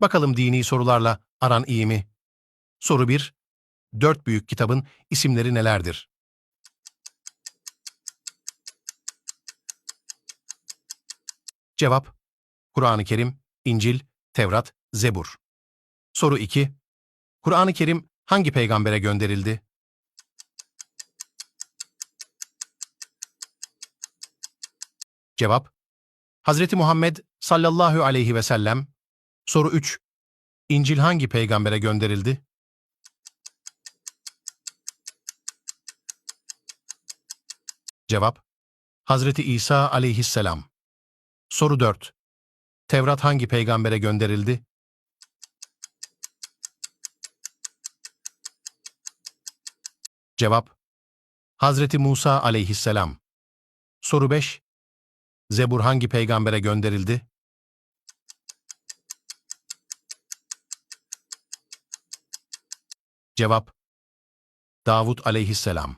Bakalım dini sorularla aran iyi mi? Soru 1. Dört büyük kitabın isimleri nelerdir? Cevap Kur'an-ı Kerim, İncil, Tevrat, Zebur. Soru 2. Kur'an-ı Kerim hangi peygambere gönderildi? Cevap Hazreti Muhammed sallallahu aleyhi ve sellem. Soru 3. İncil hangi peygambere gönderildi? Cevap Hazreti İsa aleyhisselam. Soru 4. Tevrat hangi peygambere gönderildi? Cevap Hazreti Musa aleyhisselam. Soru 5. Zebur hangi peygambere gönderildi? Cevap Davud aleyhisselam.